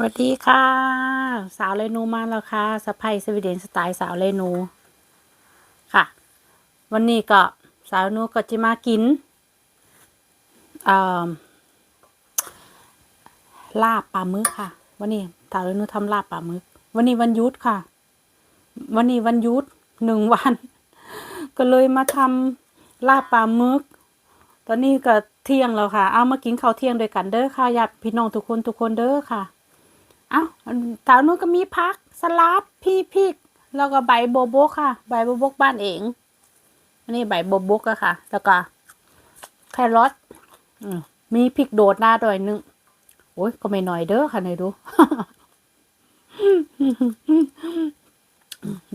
สวัสดีค่ะ สาวเรนูมาแล้วค่ะสะพายสวีเดนสไตล์สาวเรนูค่ะ วันนี้ก็สาวเรนูก็จะมากินลาบปลาหมึกค่ะ วันนี้สาวเรนูทำลาบปลาหมึก วันนี้วันยุดค่ะ วันนี้วันยุดหนึ่งวัน ก็เลยมาทำลาบปลาหมึก ตอนนี้ก็เที่ยงแล้วค่ะ เอามากินข้าวเที่ยงด้วยกันเด้อค่ะญาติพี่น้องทุกคนทุกคนเด้อค่ะ เอ้าแถวนู้นก็มีพักสลัดพี่พริก แล้วก็ใบโบโบกค่ะ ใบโบโบกบ้านเองอันนี้ใบโบโบกอะค่ะ แล้วก็แครอทมีพริกโดดหน้าด้วยนึงโอ้ยก็ไม่น้อยเด้อค่ะนายดู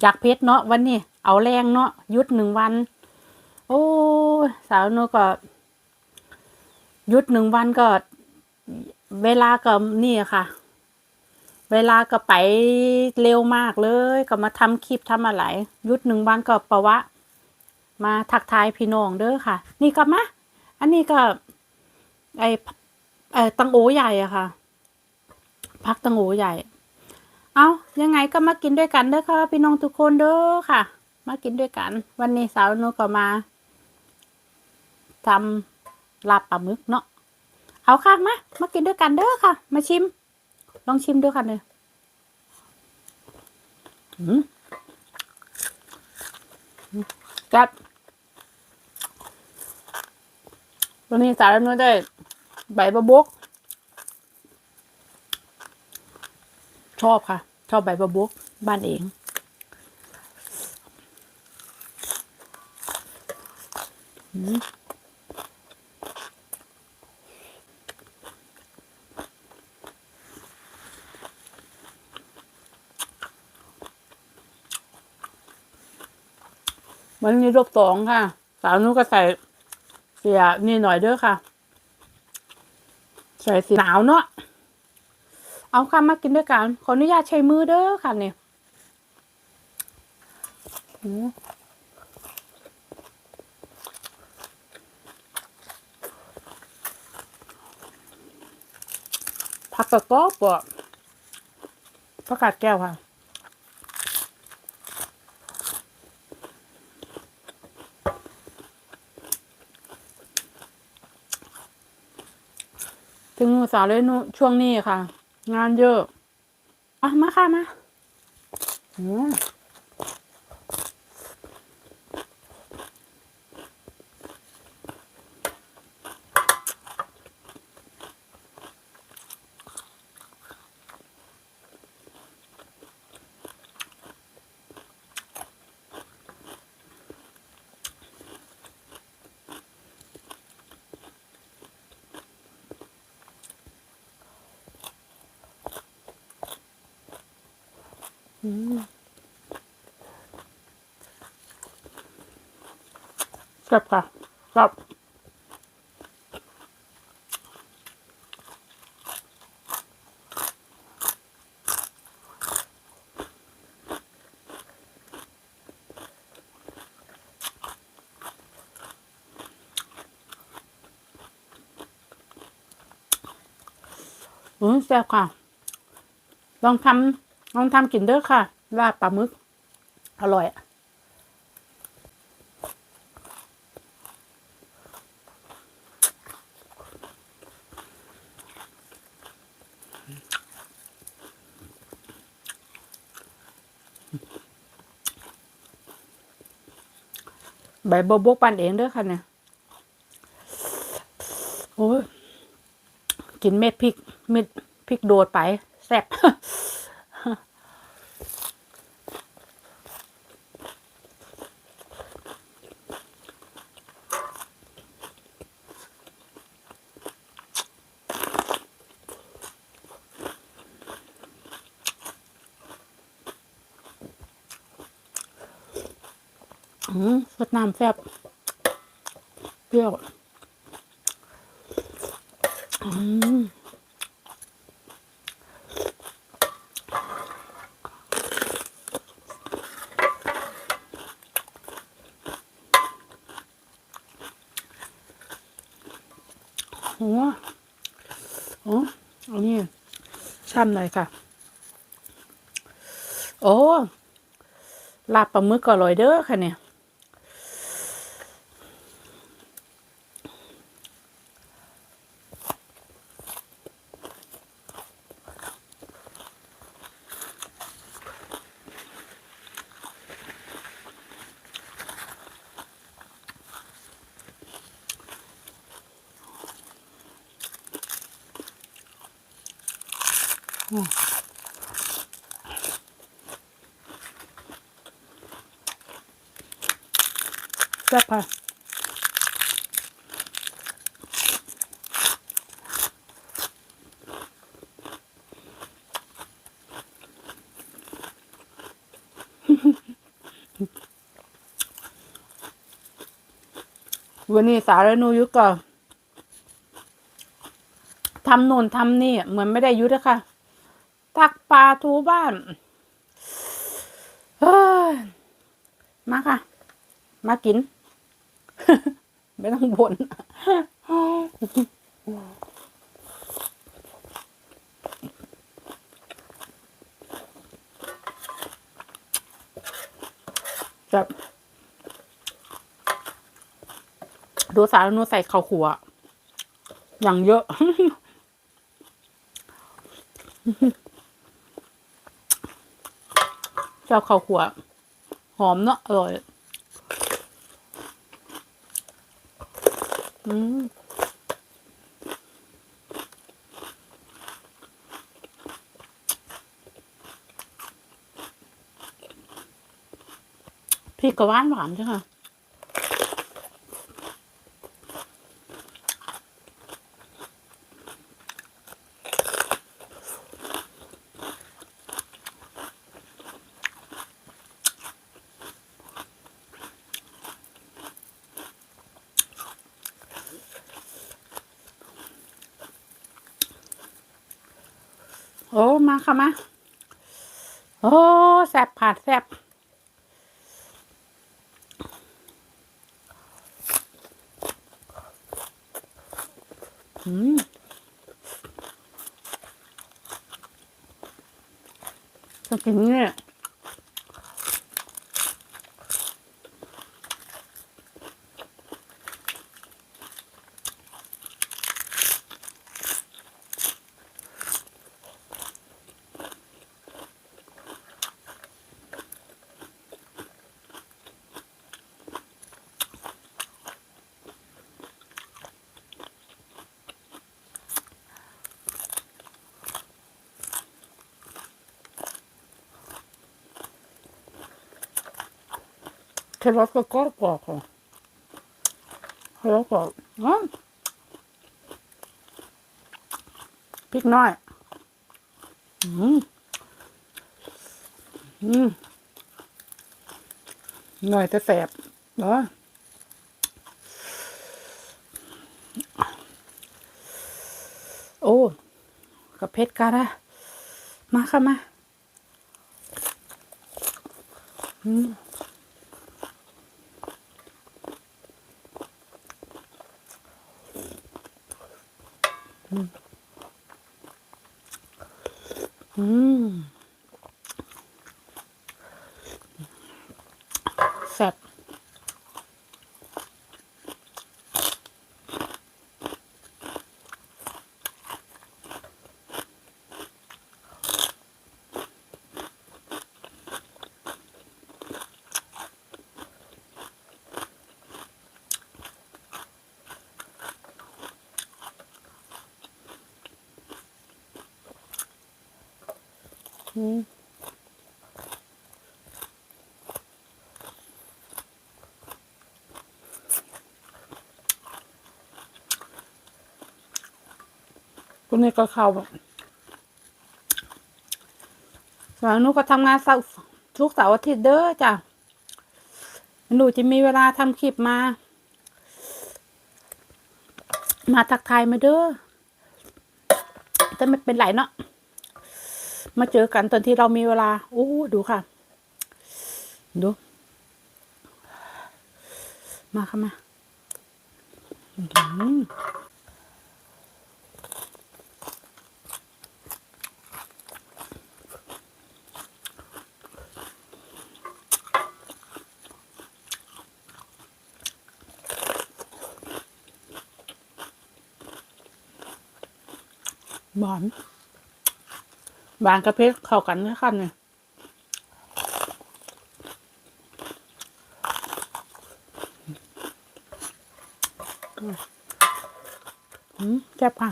อยากเพชรเนาะวันนี้ เอาแรงเนาะยุดหนึ่งวัน โอ้สาวโนก็ยุดหนึ่งวันก็ เวลาก็นี่ค่ะ เวลาก็ไปเร็วมากเลย ก็มาทำคลิปทำอะไรหยุดหนึ่งวันก็ประวะ มาทักทายพี่น้องเด้อค่ะ นี่ก็มาอันนี้ก็ ไอไอตังโอใหญ่อะค่ะ พักตังโอใหญ่ เอายังไงก็มากินด้วยกันเด้อค่ะ พี่น้องทุกคนเด้อค่ะ มากินด้วยกัน วันนี้สาวนุก็มาทำลาบปลาหมึกเนาะเอาค่ะมามากินด้วยกันเด้อค่ะ มาชิม ลองชิมดูค่ะเนี่ยอืมแซ่บวันนี้สารนุ้ยได้ใบบะบก ชอบค่ะ ชอบใบบะบก บ้านเองอืม มันมีรบสองค่ะ สาวนุก็ใส่เสียนี่หน่อยเด้อค่ะ ใส่สีหนาวเนาะ เอาค่ะมากินด้วยกัน ขออนุญาตใช้มือเด้อค่ะเนี่ยผักกระกอบปะผักกาดแก้วค่ะ ถึงสาวเลยนุช่วงนี้ค่ะ งานเยอะอะมาค่ะมาอืม แซ่บค่ะแซ่บอืมแซ่บค่ะ ลองทำ ลองทำกินเด้อค่ะลาบปลาหมึก อร่อยอะใบบบกปั่นเองเด้อค่ะเนี่ยโอ้ยกินเม็ดพริกเม็ดพริกโดดไป แซ่บ อืมส ดน้ำแซ่บเปรี้ยวอืมโอ้โหอันนี้ช่ำหน่อยค่ะ โอ้ลาบปลาหมึกก็อร่อยเด้อค่ะเนี่ย แซ่บค่ะวันนี้สารนูยุก็ทำโน่นทำนี่เหมือนไม่ได้ยุทธค่ะ ทูบ้านมาค่ะ มากิน ไม่ต้องบ่นแบบดูสารนูใส่ข้าวขัวอย่างเยอะ เจ้าข้าวขัว หอมเนาะอร่อย อืมพริกก็หวานหวานใช่ไห โอ้ มาค่ะมา โอ้แซบผัดแซบอืมจะกินเนี่ย แครอทก็กรอบกรอบค่ะแครอทกรอบพริกน้อย อืมอืมหน่อยจะแสบเหรอโอ้กับเพชรกันนะมาค่ะมา อืม อืมแซ่บอืม คุณนี่ก็เข้าแบบส่วนนูก็ทำงานเสาร์ทุกเสาร์อาทิตย์เด้อจ้ะหนูจะมีเวลาทำคลิปมา มาทักทายมาเด้อแต่ไม่เป็นไรเนาะ มาเจอกันตอนที่เรามีเวลาอู้ดูค่ะ ดู มาค่ะมาหวาน หวานกับเพชรเข้ากันเลยค่ะเนี่ยอืมแซ่บค่ะ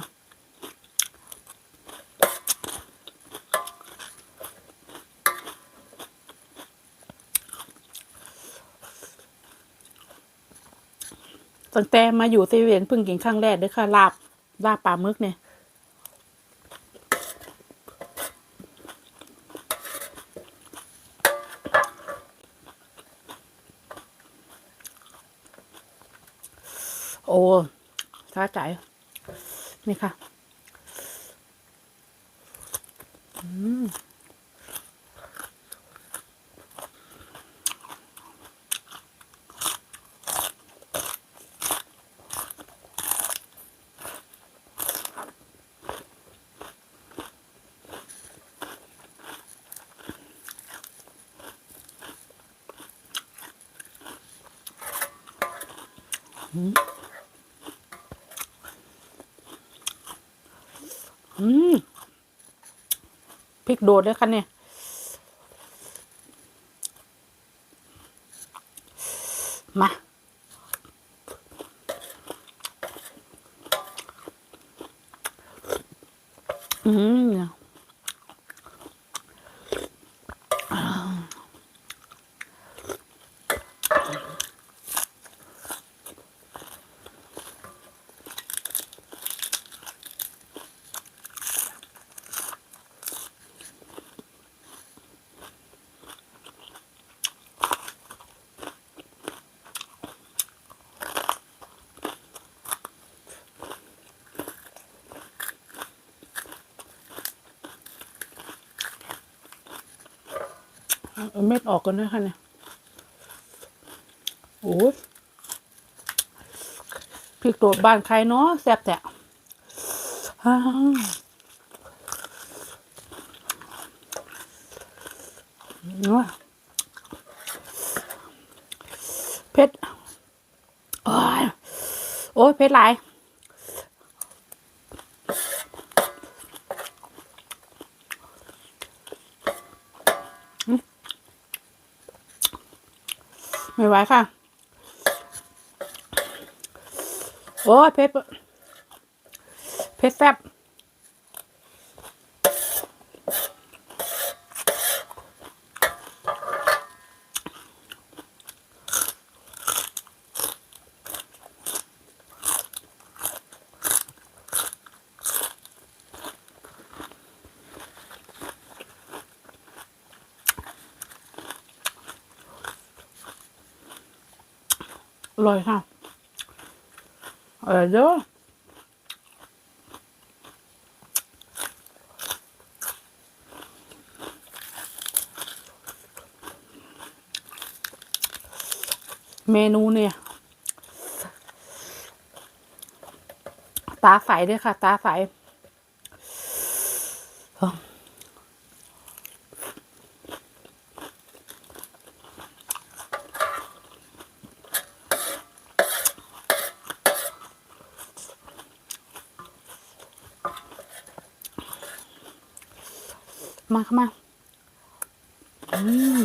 ตั้งแต่มาอยู่เซเว่นเพิ่งกินครั้งแรกเด้อค่ะลาบลาบปลาหมึกเนี่ย โอ้ท้าใจ นี่ค่ะอืม อืมพริกโดดเลยค่ะเนี่ยมาอืม เอาเม็ดออกกันด้วค่ะเนี่ยโอ้ยพริกโดดบ้านใครเนาะแซ่บแต่อ้าวเนาะเผ็ดโอ้ยโอ้ยเผ็ดหลาย ไม่ไหวค่ะ โอ้ยเพชรเพชรแซ่บ ร่อยค่ะเออเด้อเมนูเนี่ย ตาใสด้วยค่ะ ตาใส มาเข้ามาอืม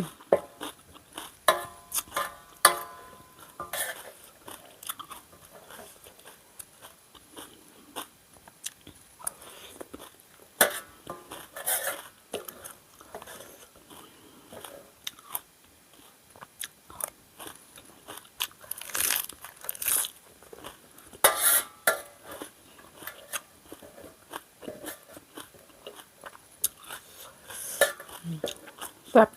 แซ่บ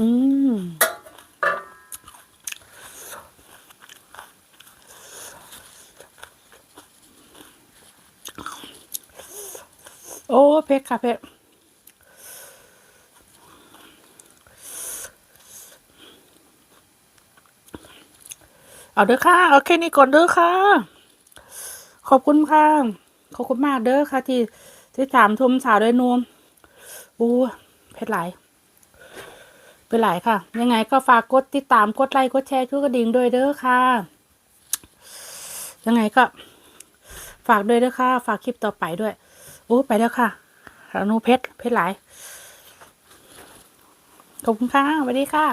อืมโอ้เผ็ดค่ะเผ็ดเอาเด้อค่ะเอาแค่นี้ก่อนเด้อค่ะ ขอบคุณค่ะ ขอบคุณมากเด้อค่ะ ที่ที่ถามชมสาวด้วยนวมอู้เพชรหล ไปหลายค่ะ ยังไงก็ฝากกดติดตามกดไลค์กดแชร์กดกระดิ่งด้วยเด้อค่ะ ยังไงก็ฝากด้วยเด้อค่ะ ฝากคลิปต่อไปด้วย โอ้ไปแล้วค่ะอนุเพชรเพชรหลายขอบคุณค่ะสวัสดีค่ะ